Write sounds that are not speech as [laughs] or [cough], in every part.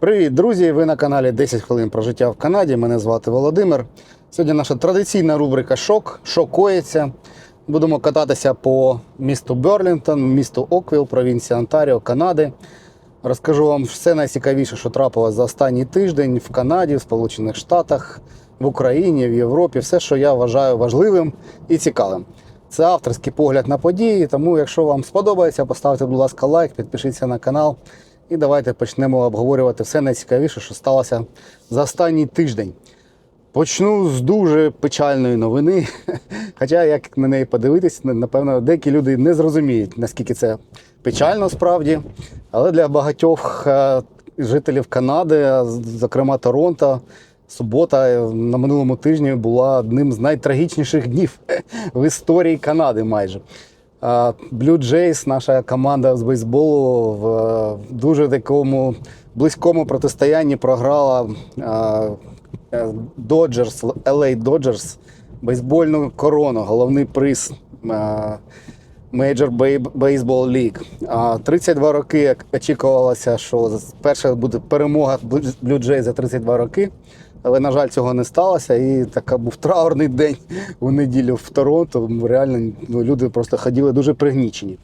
Привіт, друзі! Ви на каналі 10 хвилин про життя в Канаді. Мене звати Володимир. Сьогодні наша традиційна рубрика Шок. Що коїться. Будемо кататися по місту Берлінтон, місту Оквіл, провінція Онтаріо, Канади. Розкажу вам все найцікавіше, що трапилось за останній тиждень в Канаді, в Сполучених Штатах, в Україні, в Європі. Все, що я вважаю важливим і цікавим. Це авторський погляд на події. Тому, якщо вам сподобається, поставте, будь ласка, лайк, підпишіться на канал. І давайте почнемо обговорювати все найцікавіше, що сталося за останній тиждень. Почну з дуже печальної новини. [laughs] Хоча, як на неї подивитись, напевно, деякі люди не зрозуміють, наскільки це печально справді. Але для багатьох е, жителів Канади, зокрема Торонто, субота е, на минулому тижні була одним з найтрагічніших днів [laughs] в історії Канади майже. Blue Jays, наша команда з бейсболу, в е, дуже такому близькому протистоянні програла е, Dodgers, LA Dodgers, бейсбольну корону, головний приз а, Major Baseball League. 32 роки очікувалося, що перша буде перемога Blue Jays за 32 роки. Але, на жаль, цього не сталося. І така був траурний день у неділю в Торонто. Реально ну, люди просто ходили дуже пригнічені.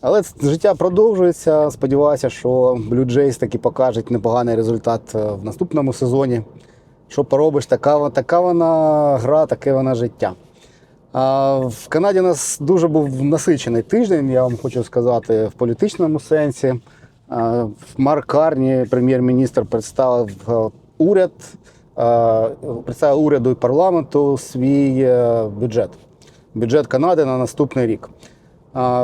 Але життя продовжується. Сподіваюся, що Blue Jays таки покажуть непоганий результат е, в наступному сезоні. Що поробиш, така, така вона гра, таке вона життя. А в Канаді у нас дуже був насичений тиждень, я вам хочу сказати, в політичному сенсі. Марк Карні, прем'єр-міністр, представив е, уряд, представив уряду і парламенту свій е, бюджет. Бюджет Канади на наступний рік.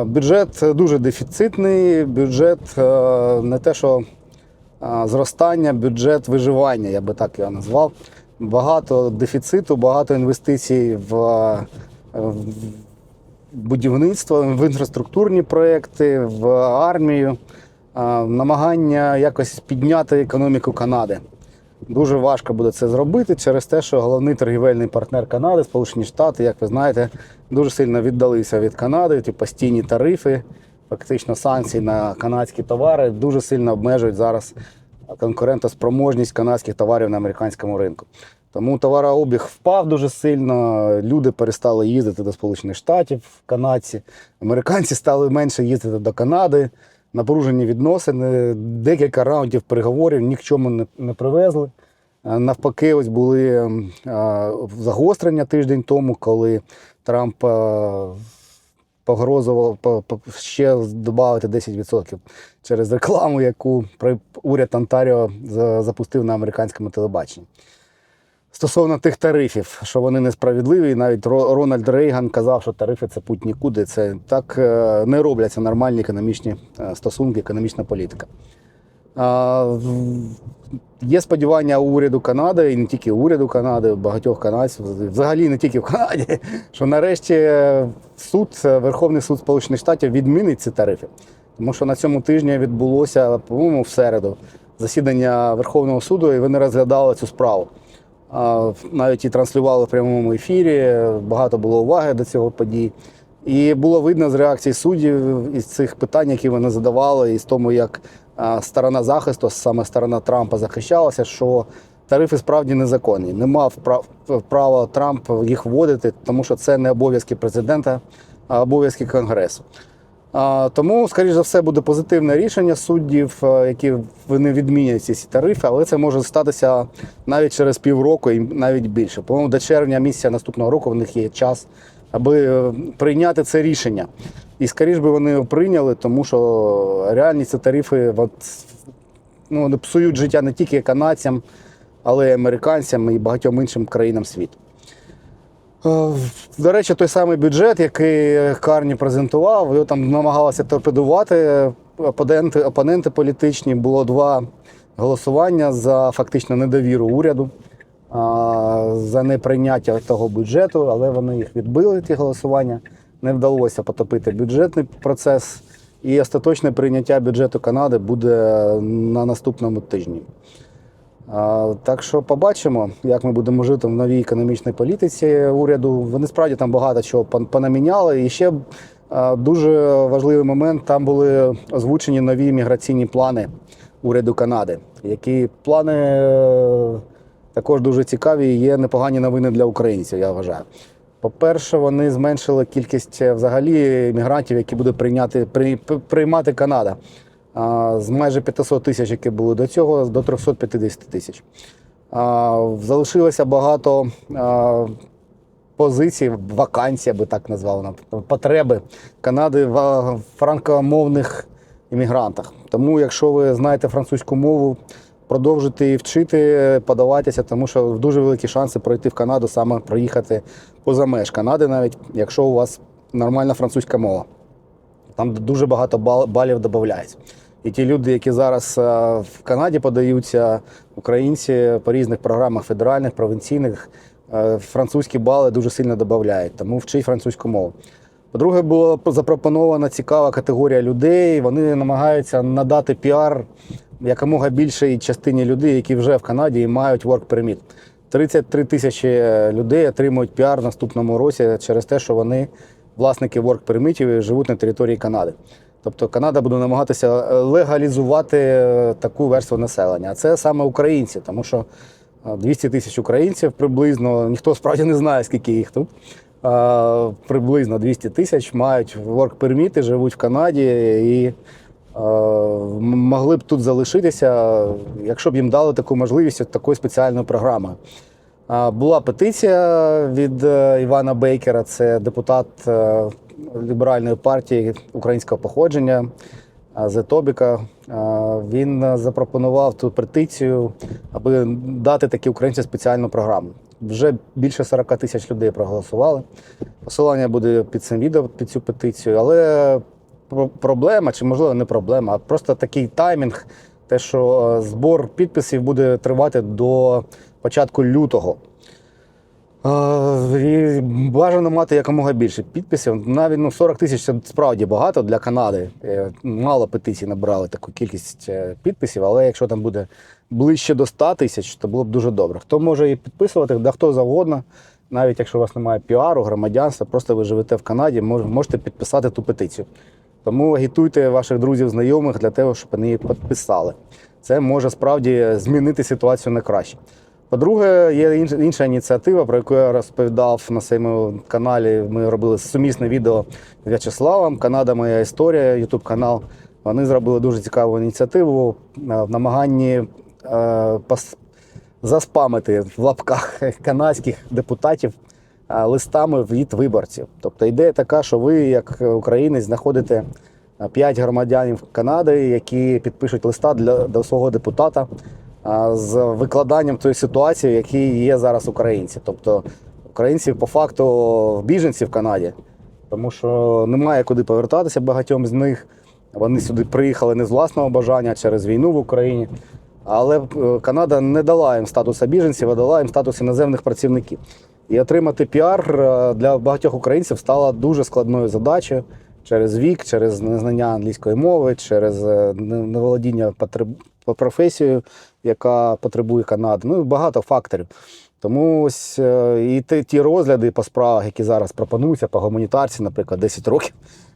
Бюджет дуже дефіцитний, бюджет е, не те, що зростання, бюджет виживання, я би так його назвав. Багато дефіциту, багато інвестицій е, в будівництво, в інфраструктурні проекти, в армію, намагання якось підняти економіку Канади. Дуже важко буде це зробити через те, що головний торгівельний партнер Канади, Сполучені Штати, як ви знаєте, дуже сильно віддалися від Канади. Ті постійні тарифи, фактично санкції на канадські товари дуже сильно обмежують зараз конкурентоспроможність канадських товарів на американському ринку. Тому товарообіг впав дуже сильно. Люди перестали їздити до Сполучених Штатів, канадці. Американці стали менше їздити до Канади. Напружені відносини, декілька раундів переговорів ні к не, привезли. Навпаки, ось були ем, загострення тиждень тому, коли Трамп погрозував по- по- ще додати 10% через рекламу, яку уряд Онтаріо запустив на американському телебаченні. Стосовно тих тарифів, що вони несправедливі, навіть Рональд Рейган казав, що тарифи це путь нікуди. Це так е, не робляться нормальні економічні е, стосунки, економічна політика. Є сподівання уряду Канади, і не тільки уряду Канади, багатьох канадців, взагалі не тільки в Канаді, [laughs] що нарешті суд, Верховний суд Сполучених Штатів відмінить ці тарифи. Тому що на цьому тижні відбулося, по-моєму, в середу засідання Верховного суду, і вони розглядали цю справу. Навіть і транслювали в прямому ефірі, багато було уваги до цього подій. І було видно з реакції суддів із цих питань, які вони задавали, і з тому, як сторона захисту, саме сторона Трампа, захищалася, що тарифи справді незаконні. Не мав права Трамп їх вводити, тому що це не обов'язки президента, а обов'язки Конгресу. Тому, скоріш за все, буде позитивне рішення суддів, е, які вони відмінять ці тарифи, але це може статися навіть через півроку і навіть більше. По-моєму, до червня місяця наступного року в них є час, аби е, прийняти це рішення. І скоріш би вони його прийняли, тому що реальні ці тарифи ну, псують життя не тільки канадцям, але й американцям і багатьом іншим країнам світу. Е, До речі, той самий бюджет, який Карні презентував, його там намагалися торпедувати опоненти, опоненти політичні. Було два голосування за фактично недовіру уряду, за неприйняття того бюджету, але вони їх відбили, ті голосування. Не вдалося потопити бюджетний процес. І остаточне прийняття бюджету Канади буде на наступному тижні. Так що побачимо, як ми будемо жити в новій економічній політиці уряду. Вони справді там багато чого понаміняли. І ще дуже важливий момент: там були озвучені нові міграційні плани уряду Канади, які плани е, також дуже цікаві і є непогані новини для українців, я вважаю. По-перше, вони зменшили кількість е, взагалі мігрантів, які буде прийняти, при, приймати Канада. З майже 500 тисяч, які були до цього, до 350 тисяч. Залишилося багато позицій, вакансій, я би так назвав, потреби Канади в франкомовних іммігрантах. Тому, якщо ви знаєте французьку мову, продовжуйте її вчити, подавайтеся, тому що дуже великі шанси пройти в Канаду, саме проїхати поза меж Канади, навіть якщо у вас нормальна французька мова. Там дуже багато балів додається. І ті люди, які зараз е, в Канаді подаються, українці по різних програмах федеральних, провінційних, е, французькі бали дуже сильно додають, тому вчіть французьку мову. По-друге, була запропонована цікава категорія людей. Вони намагаються надати піар якомога більшій частині людей, які вже в Канаді і мають work permit. 33 тисячі людей отримують піар в наступному році через те, що вони власники work permit і живуть на території Канади. Тобто Канада буде намагатися е, легалізувати е, таку верству населення. А це саме українці, тому що е, 200 тисяч українців приблизно, ніхто справді не знає, скільки їх тут. Е, Приблизно 200 тисяч мають work permit, живуть в Канаді і е, могли б тут залишитися, якщо б їм дали таку можливість от такої спеціальної програми. Була петиція від е, Івана Бейкера, це депутат е, ліберальної партії українського походження Зетобіка. Він запропонував ту петицію, аби дати такі українці спеціальну програму. Вже більше 40 тисяч людей проголосували. Посилання буде під цим відео під цю петицію, але про- проблема, чи можливо не проблема, а просто такий таймінг, те, що збор підписів буде тривати до початку лютого. І бажано мати якомога більше підписів. Навіть ну, 40 тисяч це справді багато для Канади. Е, Мало петицій набрали таку кількість е, підписів, але якщо там буде ближче до 100 тисяч, то було б дуже добре. Хто може і підписувати, да хто завгодно, навіть якщо у вас немає піару, громадянства, просто ви живете в Канаді, мож- можете підписати ту петицію. Тому агітуйте ваших друзів, знайомих для того, щоб вони її підписали. Це може справді змінити ситуацію на краще. По-друге, є інша ініціатива, про яку я розповідав на своєму каналі. Ми робили сумісне відео з В'ячеславом. Канада Моя історія, Ютуб канал. Вони зробили дуже цікаву ініціативу е, в намаганні е, заспамити в лапках [laughs] канадських депутатів е, листами від виборців. Тобто ідея така, що ви, як українець, знаходите 5 громадянів Канади, які підпишуть листа для до свого депутата з викладанням тої ситуації, в якій є зараз українці. Тобто українці по факту біженці в Канаді, тому що немає куди повертатися багатьом з них. Вони сюди приїхали не з власного бажання через війну в Україні. Але е, Канада не дала їм статусу біженців, а дала їм статус іноземних працівників. І отримати піар е, для багатьох українців стало дуже складною задачею через вік, через незнання англійської мови, через е, не- неволодіння професією, яка потребує Канади. Ну багато факторів. Тому ось е, і ті, розгляди по справах, які зараз пропонуються, по гуманітарці, наприклад, 10 років.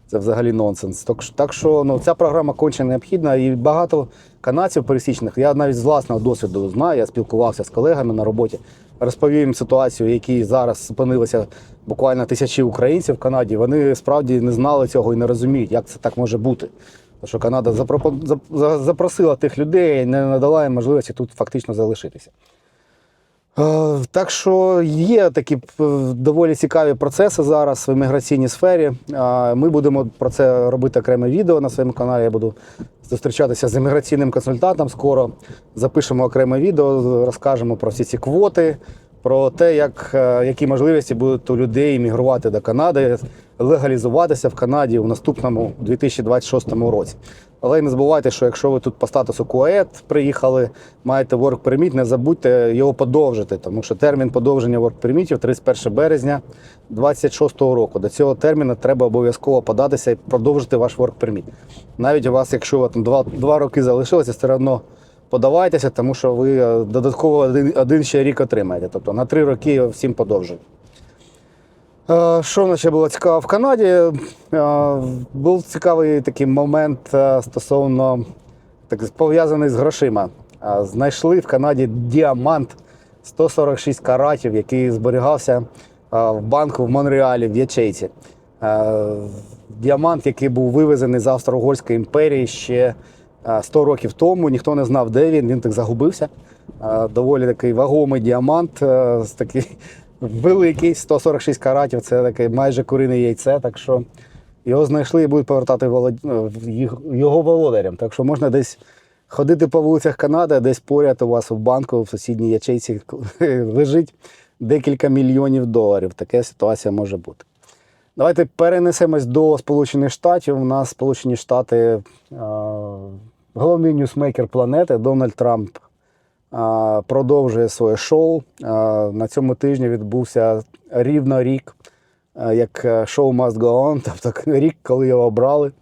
Це взагалі нонсенс. Так що ну, ця програма конче необхідна, і багато канадців пересічних, я навіть з власного досвіду знаю, я спілкувався з колегами на роботі, розповів їм ситуацію, в якій зараз опинилися буквально тисячі українців в Канаді. Вони справді не знали цього і не розуміють, як це так може бути. Що Канада запросила тих людей не надала їм можливості тут фактично залишитися. Е, Так що є такі е, доволі цікаві процеси зараз в імміграційній сфері. Е, Ми будемо про це робити окреме відео на своєму каналі. Я буду зустрічатися з імміграційним консультантом. Скоро запишемо окреме відео, розкажемо про всі ці квоти, про те, як, е, які можливості будуть у людей іммігрувати до Канади, легалізуватися в Канаді у наступному 2026 році. Але не забувайте, що якщо ви тут по статусу КУАЕТ приїхали, маєте work permit, не забудьте його подовжити, тому що термін подовження work permit 31 березня 2026 року. До цього терміну треба обов'язково податися і продовжити ваш work permit. Навіть у вас, якщо у там два, два роки залишилося, все одно подавайтеся, тому що ви е, додатково один, один ще рік отримаєте. Тобто на три роки всім подовжують. Е, Що в було цікаво в Канаді? Е, Був цікавий такий момент стосовно так пов'язаний з грошима. Знайшли в Канаді діамант 146 каратів, який зберігався в банку в Монреалі в ячейці. Діамант, який був вивезений з Австро-Угорської імперії ще 100 років тому. Ніхто не знав, де він, він так загубився. Доволі такий вагомий діамант, такий [laughs] великий, 146 каратів, це таке майже курине яйце. Так що його знайшли і будуть повертати його володарям. Так що можна десь ходити по вулицях Канади, десь поряд у вас в банку в сусідній ячейці лежить декілька мільйонів доларів. Така ситуація може бути. Давайте перенесемось до Сполучених Штатів. У нас Сполучені Штати, е, головний ньюсмейкер планети Дональд Трамп продовжує своє шоу. На цьому тижні відбувся рівно рік, як е, шоу Must Go On, тобто [laughs] рік, коли його обрали.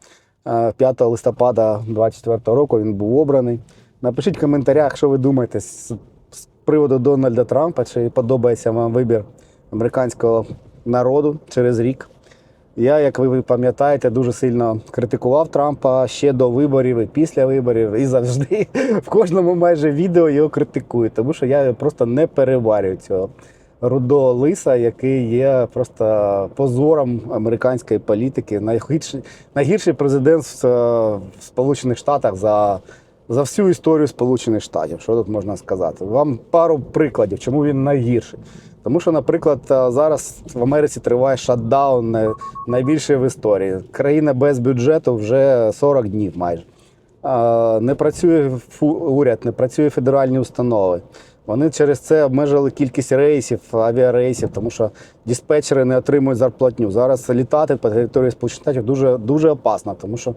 Е, 5 листопада 2024 року він був обраний. Напишіть в коментарях, що ви думаєте з приводу Дональда Трампа, чи подобається вам вибір американського народу через рік. Я, як ви пам'ятаєте, дуже сильно критикував Трампа ще до виборів і після виборів, і завжди в кожному майже відео його критикую, тому що я просто не переварюю цього рудого лиса, який є просто позором американської політики. Найгірший, найгірший президент в, е, Сполучених Штатах за, за всю історію Сполучених Штатів. Що тут можна сказати? Вам пару прикладів, чому він найгірший. Тому що, наприклад, е, зараз в Америці триває шатдаун най- найбільший в історії. Країна без бюджету вже 40 днів майже. Е, Не працює уряд, не працює федеральні установи. Вони через це обмежили кількість рейсів, авіарейсів, тому що диспетчери не отримують зарплатню. Зараз літати по території Сполучених Штатів дуже, дуже опасно, тому що,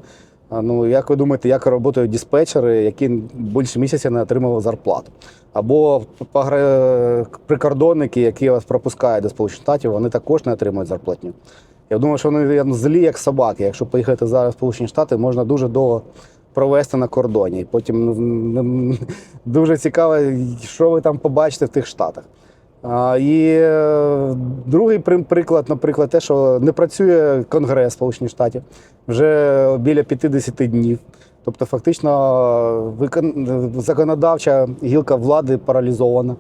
ну, як ви думаєте, як працюють диспетчери, які більше місяця не отримували зарплату? Або прикордонники, які вас пропускають до Сполучених Штатів, вони також не отримують зарплатню. Я думаю, що вони злі, як собаки. Якщо поїхати зараз в Сполучені Штати, можна дуже довго провести на кордоні. Потім ну, дуже цікаво, що ви там побачите в тих штатах. І е, другий приклад, наприклад, те, що не працює Конгрес Сполучених Штатів вже біля 50 днів. Тобто, фактично, викон- законодавча гілка влади паралізована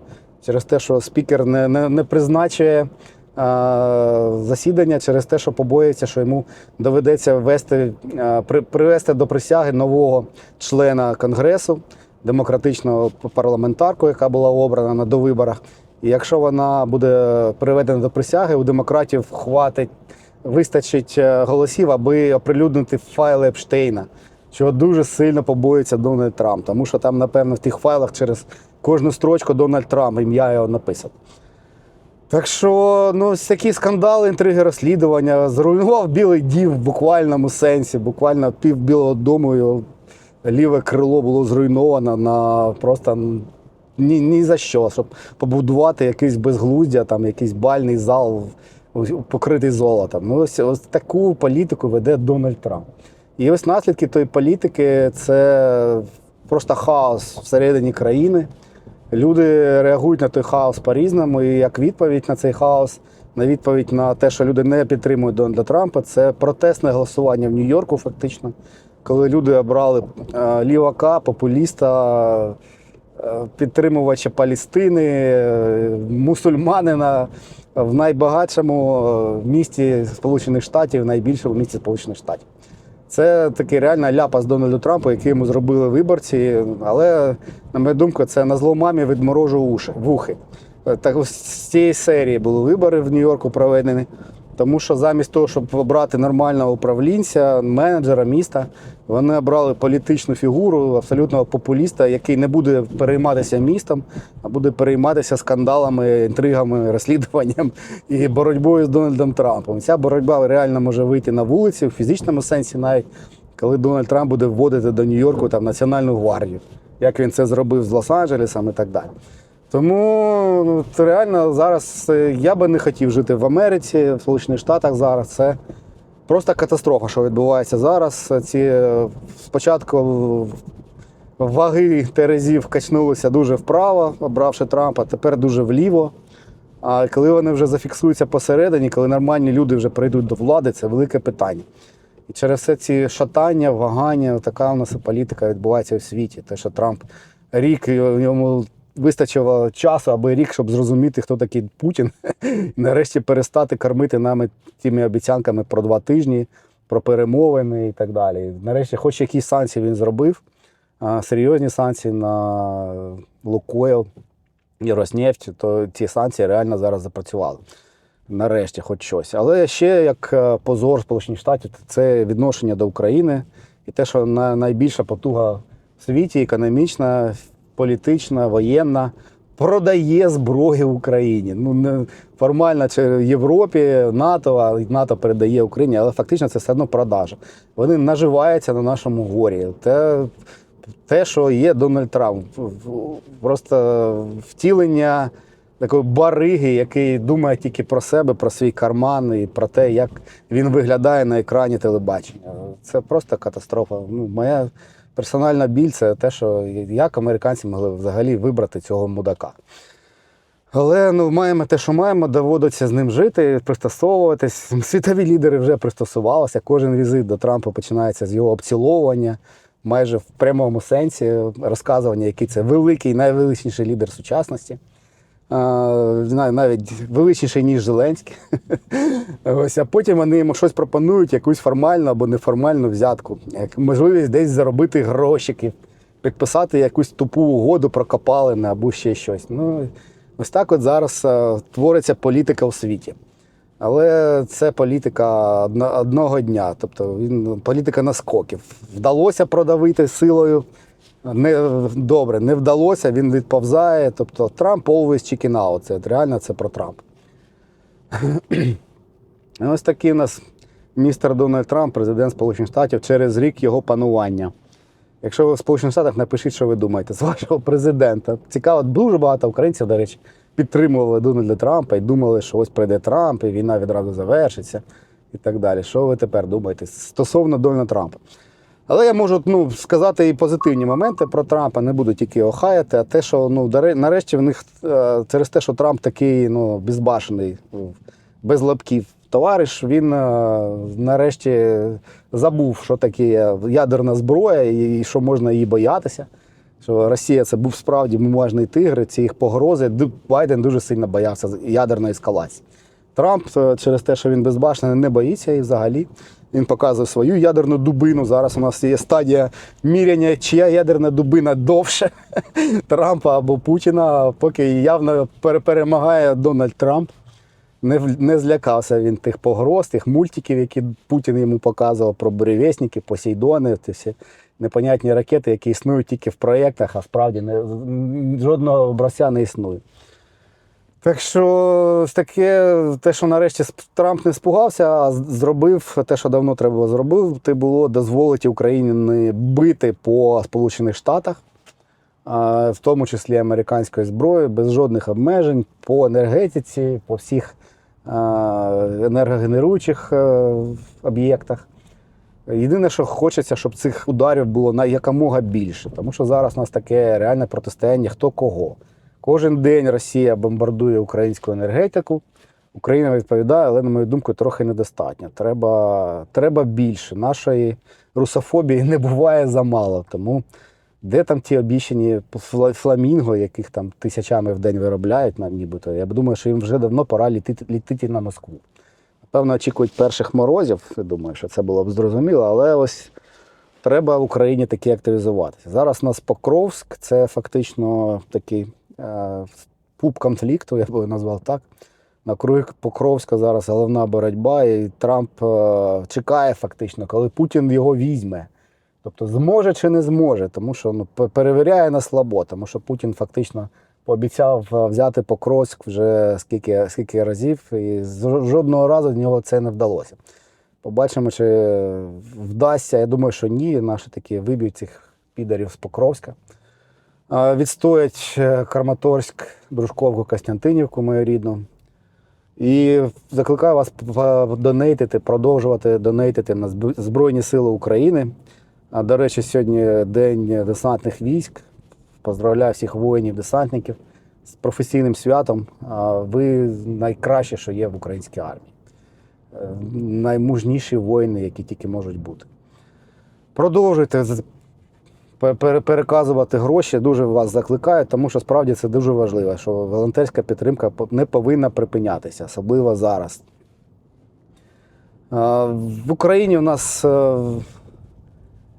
через те, що спікер не, не, не призначує а, засідання, через те, що побоїться, що йому доведеться ввести, а, при, привести до присяги нового члена Конгресу, демократичного парламентарку, яка була обрана на довиборах. І якщо вона буде приведена до присяги, у демократів хватить, вистачить е, голосів, аби оприлюднити файли Епштейна, чого дуже сильно побоїться Дональд Трамп, тому що там, напевно, в тих файлах через кожну строчку Дональд Трамп, ім'я його написано. Так що, ну, такі скандали, інтриги, розслідування. Зруйнував Білий Дім в буквальному сенсі, буквально пів Білого дому його ліве крило було зруйновано на просто ні, ні за що, щоб побудувати якийсь безглуздя, там якийсь бальний зал покритий золотом. Ну, ось, ось таку політику веде Дональд Трамп. І ось наслідки тої політики це просто хаос всередині країни. Люди реагують на той хаос по-різному, і як відповідь на цей хаос, на відповідь на те, що люди не підтримують Дональда Трампа, це протестне голосування в Нью-Йорку, фактично, коли люди обрали е, лівака, популіста, підтримувача Палістини, е, мусульманина в найбагатшому е, місті Сполучених Штатів, найбільшому місті Сполучених Штатів. Це такий реально ляпас Дональду Трампу, який йому зробили виборці. Але, на мою думку, це на зло мамі відморожу уші, вухи. Так з цієї серії були вибори в Нью-Йорку проведені. Тому що замість того, щоб обрати нормального управлінця, менеджера міста, вони обрали політичну фігуру абсолютного популіста, який не буде перейматися містом, а буде перейматися скандалами, інтригами, розслідуванням і боротьбою з Дональдом Трампом. Ця боротьба реально може вийти на вулиці в фізичному сенсі, навіть коли Дональд Трамп буде вводити до Нью-Йорку там Національну гвардію, як він це зробив з Лос-Анджелесом і так далі. Тому ну, реально зараз е, я би не хотів жити в Америці, в Сполучених Штатах зараз. Це просто катастрофа, що відбувається зараз. Ці е, спочатку ваги терезів качнулися дуже вправо, обравши Трампа, тепер дуже вліво. А коли вони вже зафіксуються посередині, коли нормальні люди вже прийдуть до влади, це велике питання. І через все ці шатання, вагання, така у нас політика відбувається у світі. Те, що Трамп рік йому вистачило часу, аби рік, щоб зрозуміти, хто такий Путін, і [laughs] нарешті перестати кормити нами тими обіцянками про два тижні, про перемовини і так далі. Нарешті, хоч якісь санкції він зробив, серйозні санкції на Лукойл і Роснефть, то ці санкції реально зараз запрацювали. Нарешті, хоч щось. Але ще як е, позор Сполучених Штатів, це відношення до України і те, що найбільша потуга в світі, економічна, політична, воєнна, продає зброю Україні. Ну, не формально це Європі, НАТО, а НАТО передає Україні, але фактично це все одно продажа. Вони наживаються на нашому горі. Те, те, що є Дональд Трамп, В- в- просто втілення такої бариги, який думає тільки про себе, про свій карман і про те, як він виглядає на екрані телебачення. Це просто катастрофа. Ну, моя персональна біль це те, що як американці могли взагалі вибрати цього мудака. Але ну, маємо те, що маємо, доводиться з ним жити, пристосовуватись. [laughs] Світові лідери вже пристосувалися. Кожен візит до Трампа починається з його обціловування, майже в прямому сенсі розказування, який це великий, найвеличніший лідер сучасності. Навіть величніший, ніж Зеленський. [laughs] Ось, а потім вони йому щось пропонують, якусь формальну або неформальну взятку, як можливість десь заробити грошиків, підписати якусь тупу угоду про копалини або ще щось. Ну, ось так от зараз е, твориться політика у світі. Але це політика одного дня, тобто він політика наскоків. Вдалося продавити силою. Не добре, не вдалося, він відповзає. Тобто Трамп always chicken out. Це реально це про Трамп. Ось такий у нас містер Дональд Трамп, президент Сполучених Штатів, через рік його панування. Якщо ви в Сполучених Штатах, напишіть, що ви думаєте з вашого президента. Цікаво, дуже багато українців, до речі, підтримували Дональда Трампа і думали, що ось прийде Трамп, і війна відразу завершиться і так далі. Що ви тепер думаєте стосовно Дональда Трампа? Але я можу ну, сказати і позитивні моменти про Трампа, не буду тільки охаяти, а те, що ну, нарешті в них е, через те, що Трамп такий ну, безбашений, без лапків товариш, він е, нарешті забув, що таке ядерна зброя і що можна її боятися. Що Росія це був справді бумажний тигр, ці їх погрози. Байден дуже сильно боявся ядерної ескалації. Трамп е, через те, що він безбашений, не боїться і взагалі. Він показує свою ядерну дубину. Зараз у нас є стадія міряння, чия ядерна дубина довше [laughs] Трампа або Путіна, поки явно перемагає Дональд Трамп. Не, не злякався він тих погроз, тих мультиків, які Путін йому показував про буревісники, посейдони, ті всі непонятні ракети, які існують тільки в проєктах, а справді не, жодного образця не існує. Так що таке, те, що нарешті Трамп не спугався, а зробив те, що давно треба було зробити, було дозволити Україні не бити по Сполучених Штатах, в тому числі американської зброї, без жодних обмежень по енергетиці, по всіх енергогенеруючих е, об'єктах. Єдине, що хочеться, щоб цих ударів було на якомога більше, тому що зараз у нас таке реальне протистояння хто кого. Кожен день Росія бомбардує українську енергетику. Україна відповідає, але, на мою думку, трохи недостатньо. Треба, треба більше. Нашої русофобії не буває замало. Тому де там ті обіщені фламінго, яких там тисячами в день виробляють, нібито, я думаю, що їм вже давно пора літити, літити на Москву. Напевно, очікують перших морозів. Я думаю, що це було б зрозуміло, але ось треба в Україні таки активізуватися. Зараз у нас Покровськ це фактично такий пуп конфлікту, я би назвав так. На кругі Покровська зараз головна боротьба, і Трамп е, чекає фактично, коли Путін його візьме. Тобто зможе чи не зможе, тому що ну, перевіряє на слабо, тому що Путін фактично пообіцяв е, взяти Покровськ вже скільки, скільки разів, і жодного разу в нього це не вдалося. Побачимо, чи вдасться. Я думаю, що ні. Наші такі виб'ють цих підарів з Покровська. Відстоять е, Краматорськ, Дружковку, Костянтинівку, мою рідну. І закликаю вас донейтити, продовжувати донейтити на Збройні Сили України. До речі, сьогодні День десантних військ. Поздравляю всіх воїнів, десантників з професійним святом. Ви найкраще, що є в українській армії. е, наймужніші воїни, які тільки можуть бути. Продовжуйте переказувати гроші, дуже вас закликаю, тому що справді це дуже важливо, що волонтерська підтримка не повинна припинятися, особливо зараз. В Україні у нас е,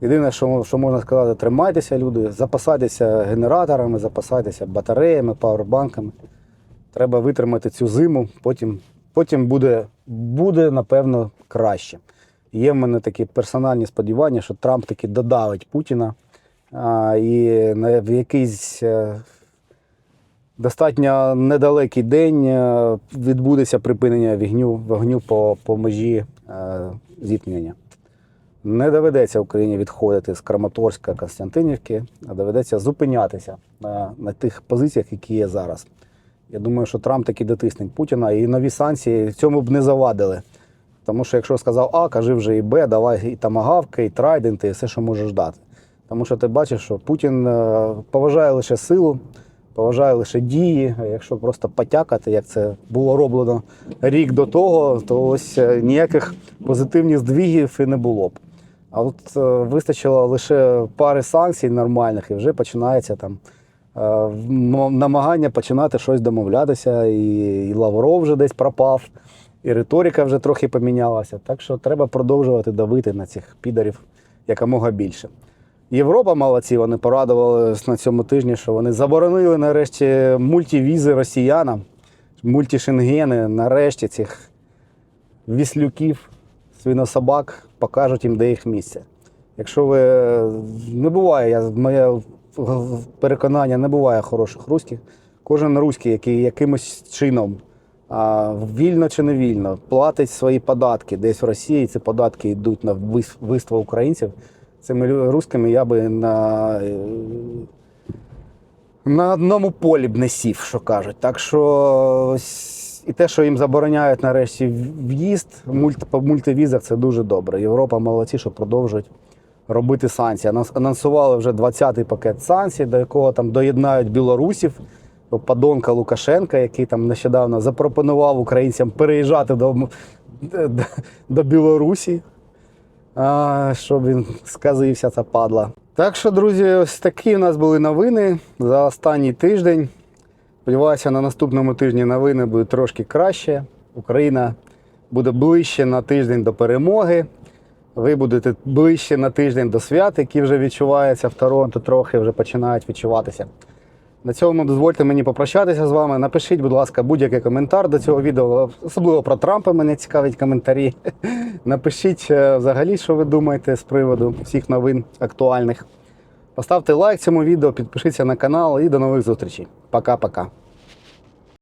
єдине, що, можна сказати, тримайтеся, люди, запасайтеся генераторами, запасайтеся батареями, павербанками. Треба витримати цю зиму, потім, потім буде, буде, напевно, краще. Є в мене такі персональні сподівання, що Трамп таки додавить Путіна а, і в якийсь е, достатньо недалекий день е, відбудеться припинення вогню, вогню по, по межі е, зіткнення. Не доведеться Україні відходити з Краматорська Константинівки, а доведеться зупинятися на, на тих позиціях, які є зараз. Я думаю, що Трамп таки дотисне Путіна і нові санкції цьому б не завадили. Тому що якщо сказав А, кажи вже і Б, давай і тамагавки, і трайденти, і все, що можеш дати. Тому що ти бачиш, що Путін е, поважає лише силу, поважає лише дії. Якщо просто потякати, як це було роблено рік до того, то ось е, ніяких позитивних здвігів і не було б. А от е, вистачило лише пари санкцій нормальних, і вже починається там намагання починати щось домовлятися, і Лавров вже десь пропав, і риторика вже трохи помінялася. Так що треба продовжувати давити на цих підарів якомога більше. Європа молодці, вони порадувалися на цьому тижні, що вони заборонили нарешті мультивізи росіянам, мультішенгени, нарешті цих віслюків, свинособак покажуть їм, де їх місце. Якщо ви не буває, я, моє переконання, не буває хороших руських. Кожен руський, який якимось чином, а, вільно чи не вільно, платить свої податки десь в Росії, ці податки йдуть на вбив- вбивство українців. Цими руськими я би на, е, на одному полі б не сів, що кажуть. Так що і те, що їм забороняють нарешті в'їзд по мультивізах, це дуже добре. Європа молодці, що продовжують робити санкції. Анонс- Анонсували вже 20-й пакет санкцій, до якого там доєднають білорусів. Подонка Лукашенка, який там нещодавно запропонував українцям переїжджати до, до, до Білорусі, а, щоб він сказився, ця падла. Так що, друзі, ось такі в нас були новини за останній тиждень. Сподіваюся, на наступному тижні новини будуть трошки краще. Україна буде ближче на тиждень до перемоги. Ви будете ближче на тиждень до свят, які вже відчуваються в Торонто, трохи вже починають відчуватися. На цьому дозвольте мені попрощатися з вами. Напишіть, будь ласка, будь-який коментар до цього відео, особливо про Трампа мене цікавить коментарі. [laughs] Напишіть е, взагалі, що ви думаєте з приводу всіх новин актуальних. Поставте лайк цьому відео, підпишіться на канал і до нових зустрічей. Пока-пока.